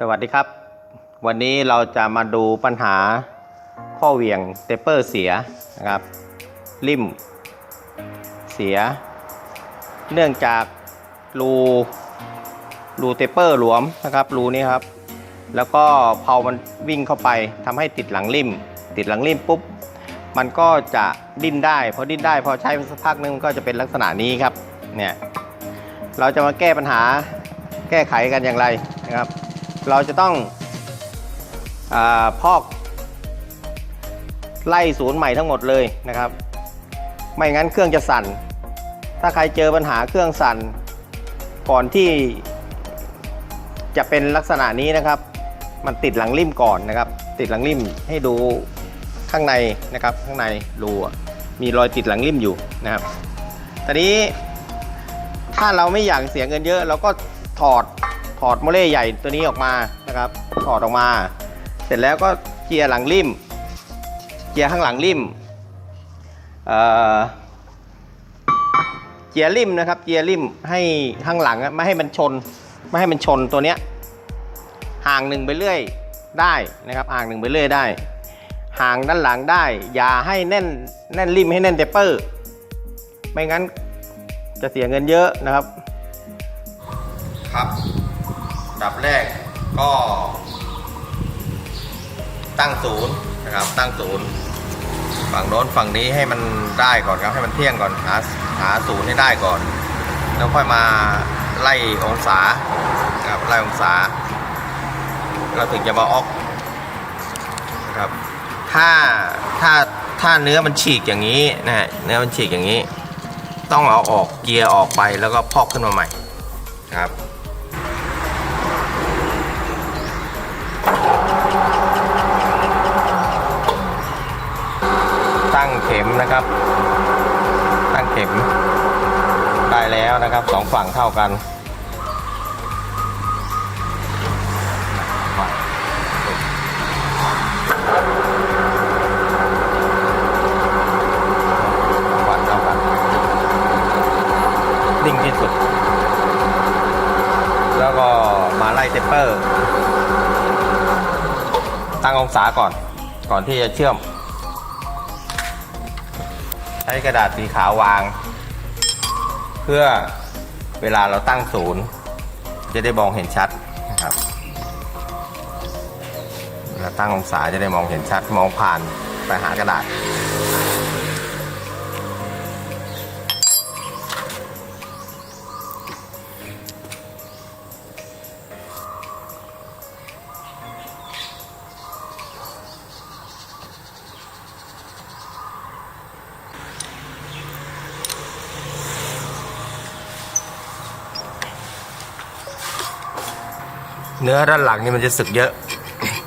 สวัสดีครับ วันนี้เราจะมาดูปัญหาข้อเหวี่ยงเตปเปอร์เสียนะครับริมเสีย เนื่องจากรูรูเตปเปอร์หลวมนะครับรูนี้ครับ แล้วก็เพามันวิ่งเข้าไปทำให้ติดหลังริม ติดหลังริมปุ๊บมันก็จะดิ้นได้พอดิ้นได้พอใช้สักพักนึงก็จะเป็นลักษณะนี้ครับเนี่ยเราจะมาแก้ปัญหาแก้ไขกันอย่างไรนะครับ เราจะต้องอพอกไล่ศูนย์ใหม่ทั้งหมดเลยนะครับ ไม่งั้นเครื่องจะสั่น ถ้าใครเจอปัญหาเครื่องสั่น ก่อนที่จะเป็นลักษณะนี้นะครับ มันติดหลังริมก่อนนะครับ ติดหลังริมให้ดูข้างในนะครับข้างในรูมีรอยติดหลังริมอยู่นะครับตอนนี้ถ้าเราไม่อยากเสียเงินเยอะ เราก็ถอด อดโมเล่ใหญ่ตัวนี้ออกมานะครับถอดออกมา เสร็จแล้วก็เจียร์หลังริมเจียร์ข้างหลังริมเอ่อเจียร์ริมนะครับเจียร์ริมให้ข้างหลังไม่ให้มันชน ไม่ให้มันชนตัวเนี้ยห่างหนึ่งไปเรื่อยได้นะครับห่างหนึ่งไปเรื่อยได้ ห่างด้านหลังได้ อย่าให้แน่นแน่นริมให้แน่นเตปเปอร์ ไม่งั้นจะเสียเงินเยอะนะครับ ครับ ดับแรกก็ตั้งศูนย์นะครับตั้งศูนย์ฝั่งโน้นฝั่งนี้ให้มันได้ก่อนครับให้มันเที่ยงก่อนหาหาศูนย์ให้ได้ก่อน แล้วค่อยมาไล่องศาครับไล่องศา เราถึงจะมาออกนะครับถ้าถ้าถ้าเนื้อมันฉีกอย่างนี้นะฮะเนื้อมันฉีกอย่างนี้ ต้องเอาออกเกียร์ออกไปแล้วก็พอกขึ้นมาใหม่ครับ นะครับ ตั้งเข็มได้แล้วนะครับสองฝั่งเท่ากันวันเท่ากันนิ่งที่สุด แล้วก็มาไล่เทปเปอร์ ตั้งองศาก่อนก่อนที่จะเชื่อม ใช้กระดาษสีขาววาง เพื่อเวลาเราตั้งศูนย์ จะได้มองเห็นชัดนะครับเวลาตั้งองศาจะได้มองเห็นชัดมองผ่านไปหากระดาษ เนื้อด้านหลังนี่มันจะสึกเยอะ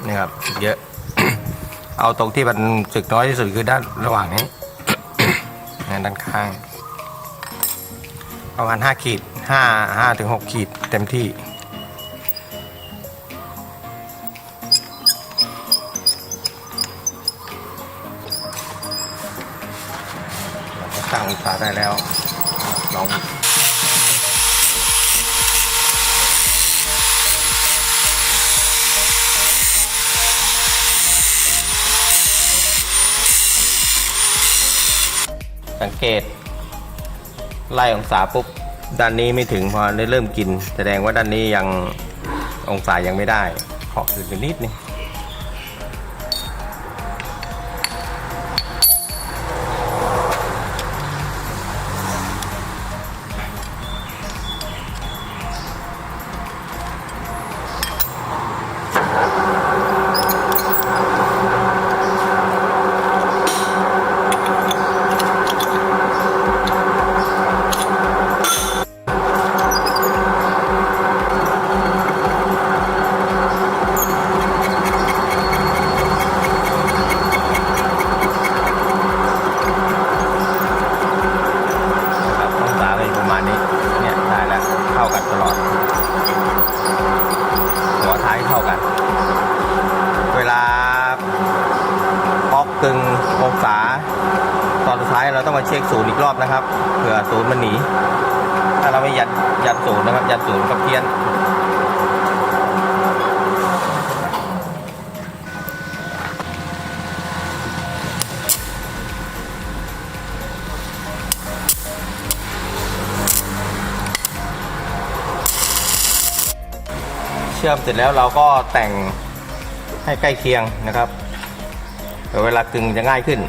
นะครับสึกเยอะ เอาตรงที่มันสึกน้อยที่สุดคือด้านระหว่างนี้ด้านข้างประมาณ5ขีด5 5ถึง6ขีดเต็มที่เราก็ตั้งองศาได้แล้วลอง สังเกต ไล่องศาปุ๊บด้านนี้ไม่ถึงพอได้เริ่มกิน แสดงว่าด้านนี้ยังองศายังไม่ได้ขอขึ้นไปนิดนึง เชื่อมเสร็จแล้วเราก็แต่งให้ใกล้เคียงนะครับเดี๋ยวเวลากึงจะง่ายขึ้น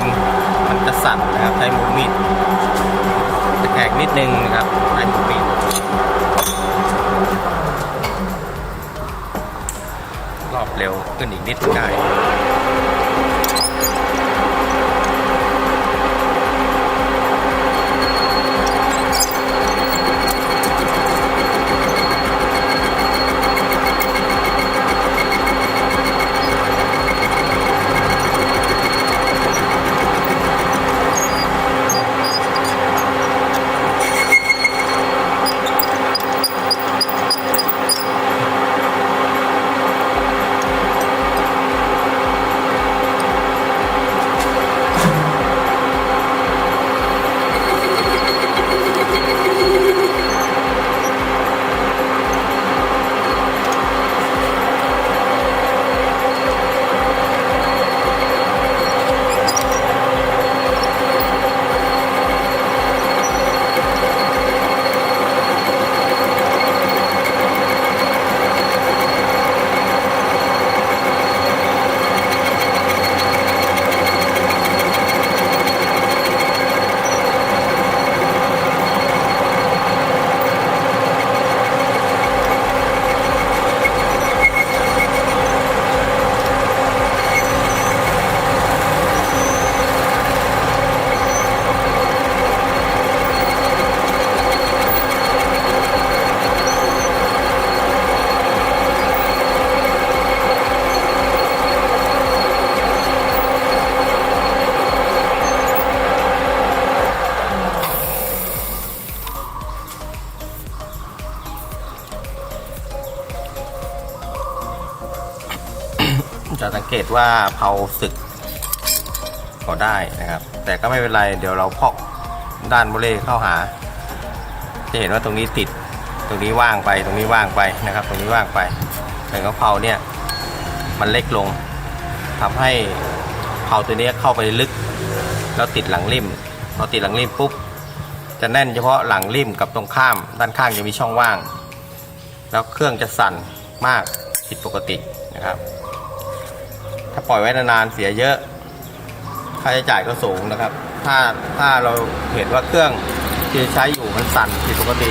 มมันจะสั่นนะครับ ใช้มุมมีดจะแขกนิดนึงนะครับใช้มุมมีดรอบเร็วขึ้นอีกนิดได้ ตว่าเผาสึกก็ได้นะครับ แต่ก็ไม่เป็นไรเดี๋ยวเราพอกด้านโบเล่เข้าหา จะเห็นว่าตรงนี้ติดตรงนี้ว่างไปตรงนี้ว่างไปนะครับ ตรงนี้ว่างไปแต่กระเพราเนี่ยมันเล็กลงทำให้เผาตัวนี้เข้าไปลึก แล้วติดหลังริมพอติดหลังริมปุ๊บจะแน่นเฉพาะหลังริมกับตรงข้ามด้านข้างจะมีช่องว่าง แล้วเครื่องจะสั่นมากผิดปกตินะครับ ถ้าปล่อยไว้นานๆเสียเยอะ ค่าใช้จ่ายก็สูงนะครับ ถ้าถ้าเราเห็นว่าเครื่องที่ใช้อยู่มันสั่นผิดปกติ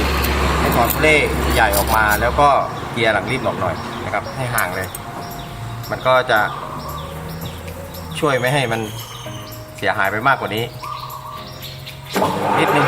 ให้ถอดเล่ใหญ่ออกมา แล้วก็เกียร์หลังรีบออกหน่อยนะครับ ให้ห่างเลย มันก็จะช่วยไม่ให้มันเสียหายไปมากกว่านี้นิดนึง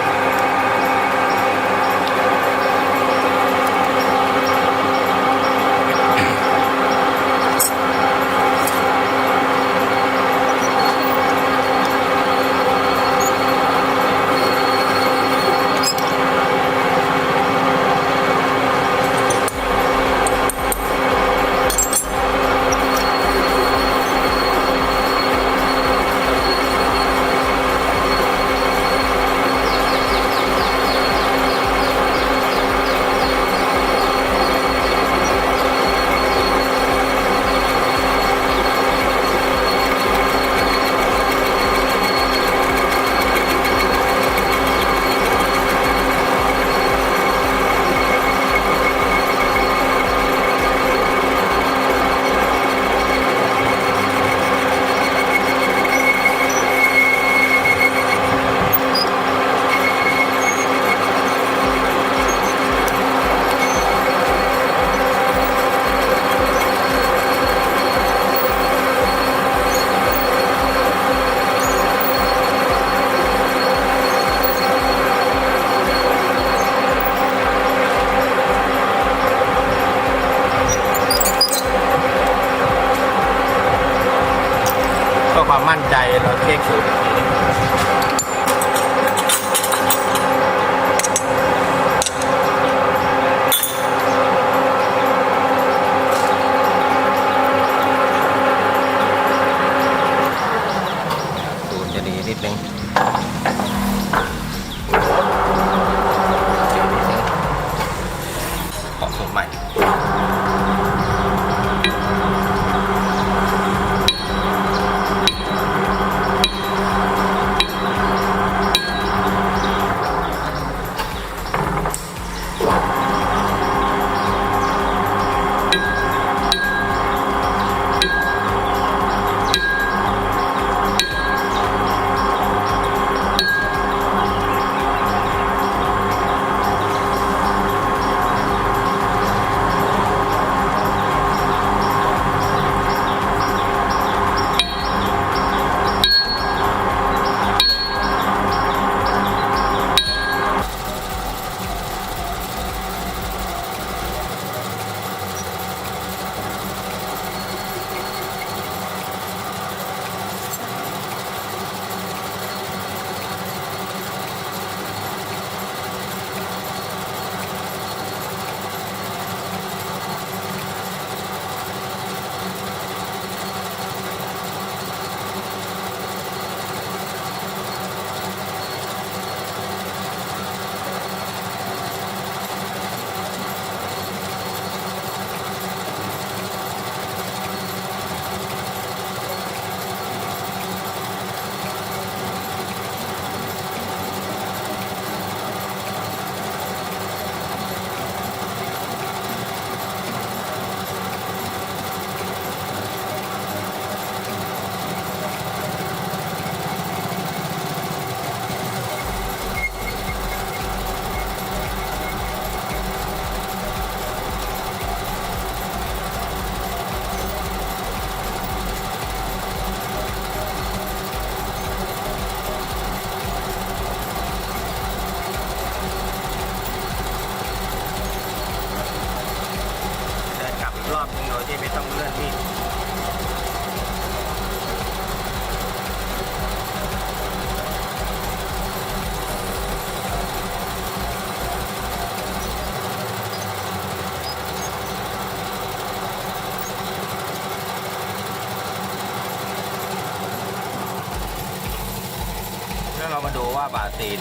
มาดูว่าบาซีน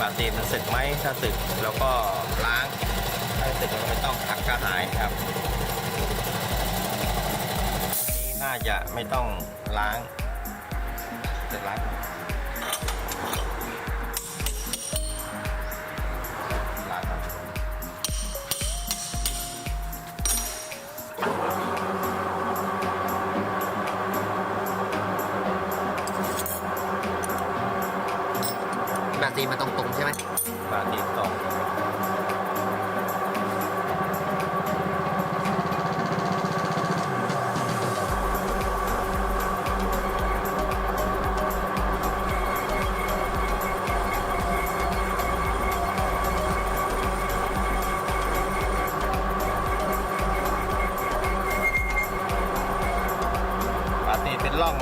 บาซีนมันสึกไหมถ้าสึกแล้วก็ล้างถ้าสึกเราไม่ต้องขักกระหายครับนี่น่าจะไม่ต้องล้างจะล้าง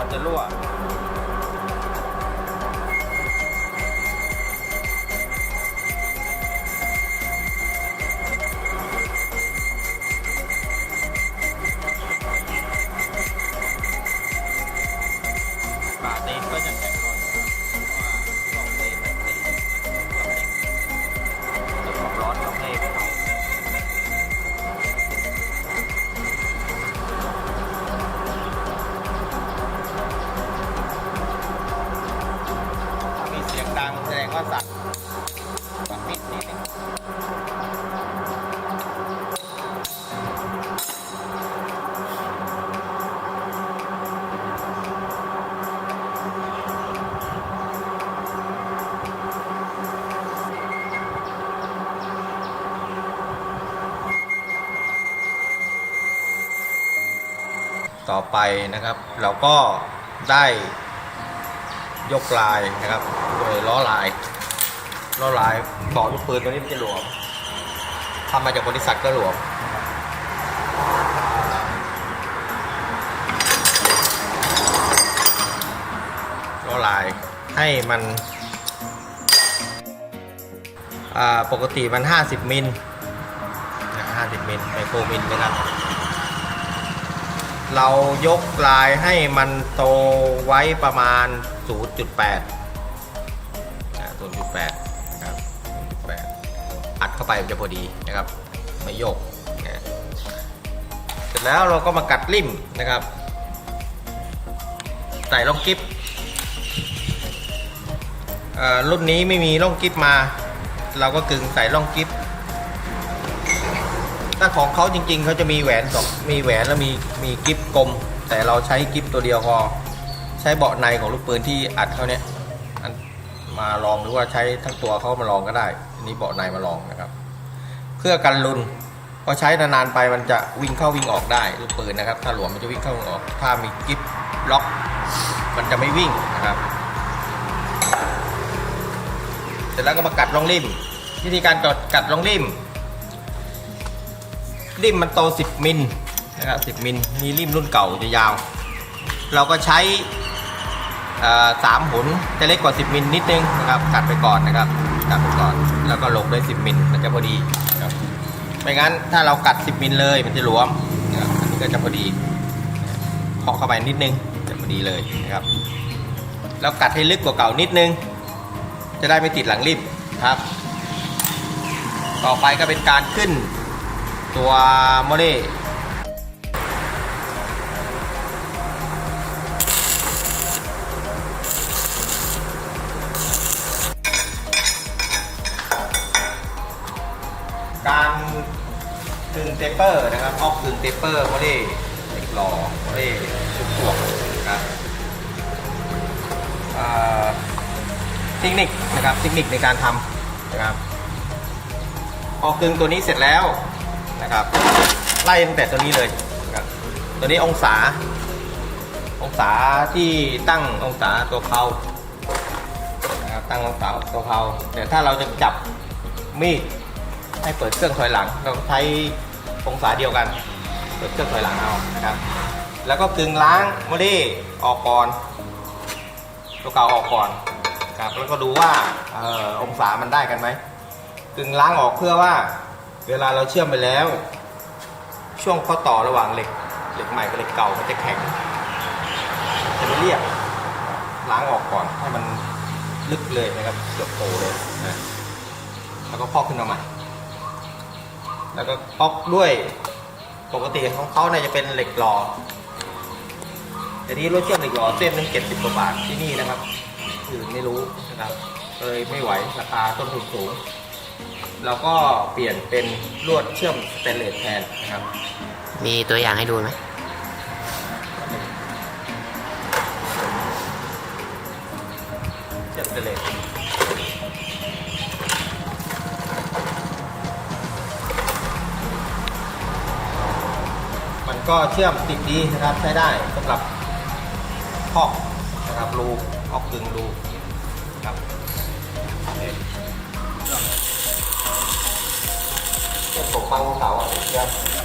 มันจะรั่ว อไปนะครับ เราก็ได้ยกลายนะครับโดยล้อลายล้อลายต่อลูกปืนตัวนี้มันจะหลวมทำมาจากบริษัทก็หลวมก็ลายให้มันปกติมัน 50 มิลนะ50 มิลไมโครมิลนะครับ เรายกลายให้มันโตไว้ประมาณ 0.8นะ0.8นะครับ0.8อัดเข้าไปจะพอดีนะครับ ไม่โยกนะเสร็จแล้วเราก็มากัดริมนะครับ ใส่ร่องกิฟเอ่อรุ่นนี้ไม่มีร่องกิฟมา เราก็กึงใส่ร่องกิฟ ถ้าของเขาจริง ๆเขาจะมีแหวนสองมีแหวนแล้วมีมีกิฟกลม แต่เราใช้กิฟตัวเดียวพอใช้เบาะในของลูกปืนที่อัดเขาเนี้ยมาลองหรือว่าใช้ทั้งตัวเขามาลองก็ได้อันนี้เบาะในมาลองนะครับ เพื่อกันลุนพอใช้นานๆไปมันจะวิ่งเข้าวิ่งออกได้ลูกปืนนะครับ ถ้าหลวมมันจะวิ่งเข้าวิ่งออก ถ้ามีกิฟล็อก มันจะไม่วิ่งนะครับ เสร็จแล้วก็มากัดรองริมวิธีการกัดกัดร่องริม ริมมันโต 10 มิลนะครับ10 มิลมีริมรุ่นเก่าจะยาว เราก็ใช้สามหุนจะเล็กกว่า 10 มิลนิดนึงนะครับกัดไปก่อนนะครับกัดไปก่อน แล้วก็ลงด้วย 10 มิลมันจะพอดีครับไม่งั้นถ้าเรากัด 10 มิลเลยมันจะหลวมนะครับอันนี้ก็จะพอดีเคาะเข้าไปนิดนึงจะพอดีเลยนะครับแล้วกัดให้ลึกกว่าเก่านิดนึง จะได้ไม่ติดหลังริมครับ ต่อไปก็เป็นการขึ้น ตัวโมเล่การกึ่งเตปเปอร์นะครับออกกึ่งเตปเปอร์โมเล่เหล็กหล่อโมเล่ชุดพวกนะครับเทคนิคนะครับเทคนิคในการทำนะครับพอกตึงตัวนี้เสร็จแล้ว นะครับ ไล่ตั้งแต่ตัวนี้เลยครับตัวนี้องศา องศาที่ตั้งองศาตัวเพานะครับตั้งองศาตัวเพาแต่ถ้าเราจะจับมีดให้เปิดเครื่องถอยหลังเราใช้องศาเดียวกัน เปิดเครื่องถอยหลังเอานะครับ แล้วก็กึงล้างโมเดออกก่อนตัวเก่าออกก่อนครับแล้วก็ดูว่าออองศามันได้กันไหมกึ่งล้างออกเพื่อว่า เวลาเราเชื่อมไปแล้ว ช่วงข้อต่อระหว่างเหล็กเหล็กใหม่กับเหล็กเก่ามันจะแข็งจะไม่เรียบล้างออกก่อนให้มันลึกเลยนะครับเกือบโตเลยนะแล้วก็พอกขึ้นมาใหม่ แล้วก็พอกด้วยปกติของเขาเนี่ยจะเป็นเหล็กหล่อแต่นี้รถเชื่อมเหล็กหล่อเส้นหนึงเจ็ดสิบกว่าบาทที่นี่นะครับอื่นไม่รู้นะครับเลยไม่ไหวราคาต้นทุนสูง เราก็เปลี่ยนเป็นลวดเชื่อมสเตนเลสแทนนะครับ มีตัวอย่างให้ดูไหมเชื่อมสเตนเลสมันก็เชื่อมติดดีนะครับใช้ได้สำหรับพอกนะครับรูออกกึ่งรู ชื่อมตก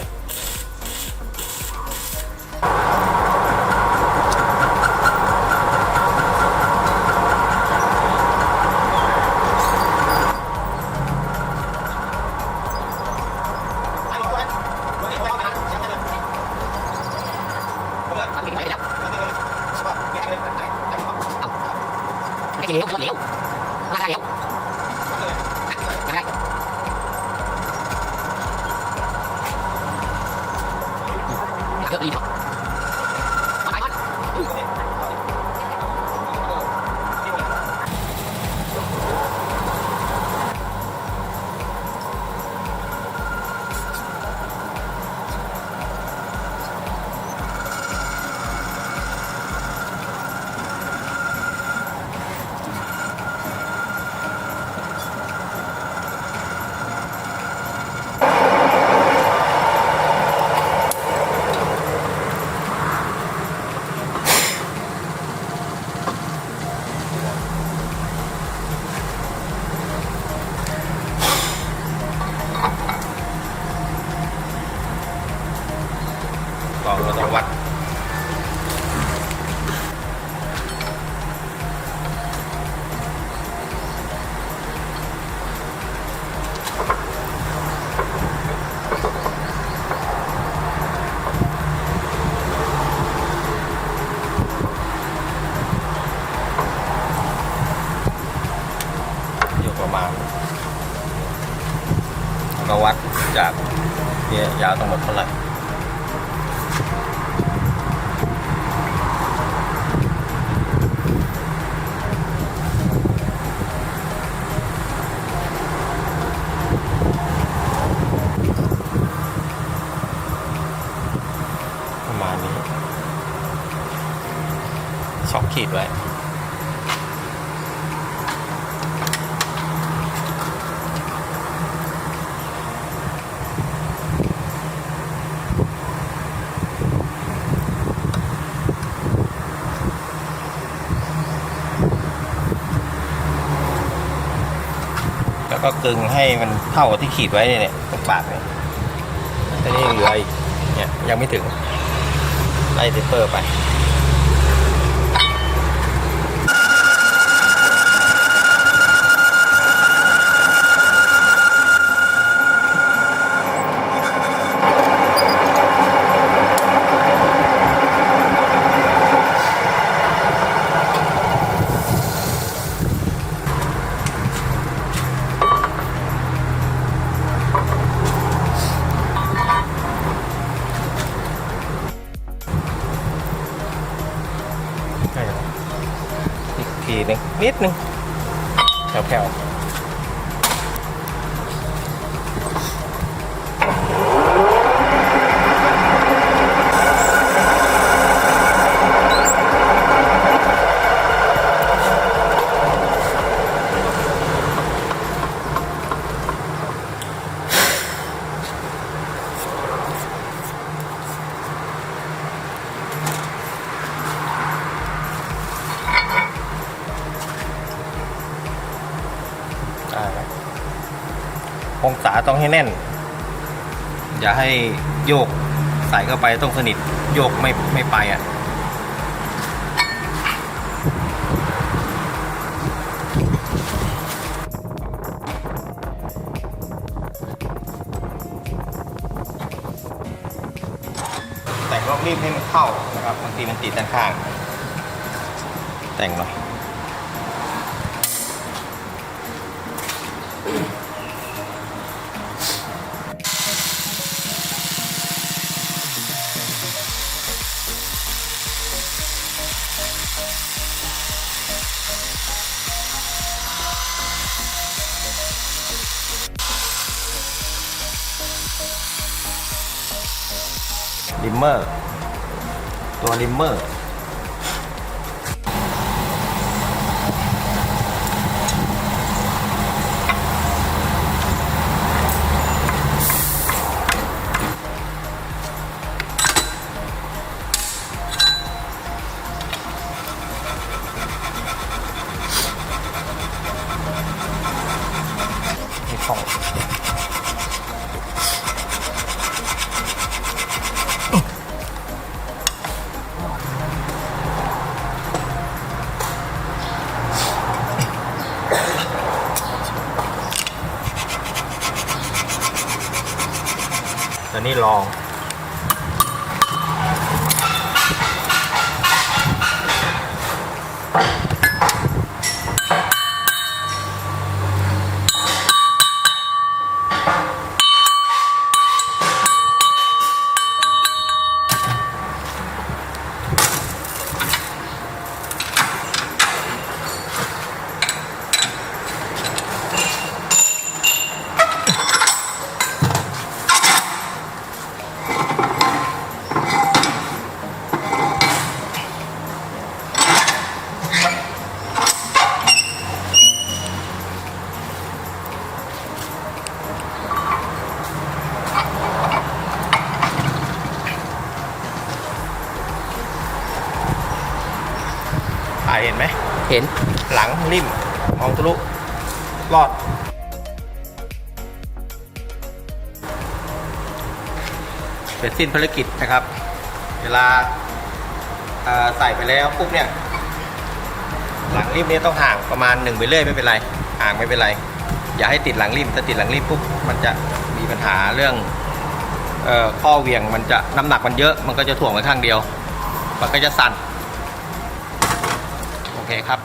ดไว้ แล้วก็กึงให้มันเท่ากับที่ขีดไว้เนี่ยตรงปากเนี่ยแต่นี่ยังเหลืออีกเนี่ยยังไม่ถึงไล่เทปเปอร์ไป นึงนิดนึง องศาต้องให้แน่น อย่าให้โยกใส่เข้าไปต้องสนิทโยกไม่ไม่ไปอะแต่งรอบรีบให้มันเข้านะครับบางทีมันติดด้านข้าง แต่งหน่อย ริมเมอร์ ตัวริมเมอร์ หลังริมมองทะลุรอด เสร็จสิ้นภารกิจนะครับ เวลาใส่ไปแล้วปุ๊บเนี่ย หลังริมเนี่ยต้องห่างประมาณหนึ่งไปเรื่อยไม่เป็นไร ห่างไม่เป็นไร อย่าให้ติดหลังริมถ้าติดหลังริมปุ๊บมันจะมีปัญหาเรื่องอข้อเวียงมันจะน้ำหนักมันเยอะมันก็จะถ่วงไปข้างเดียว มันก็จะสั่น โอเคครับ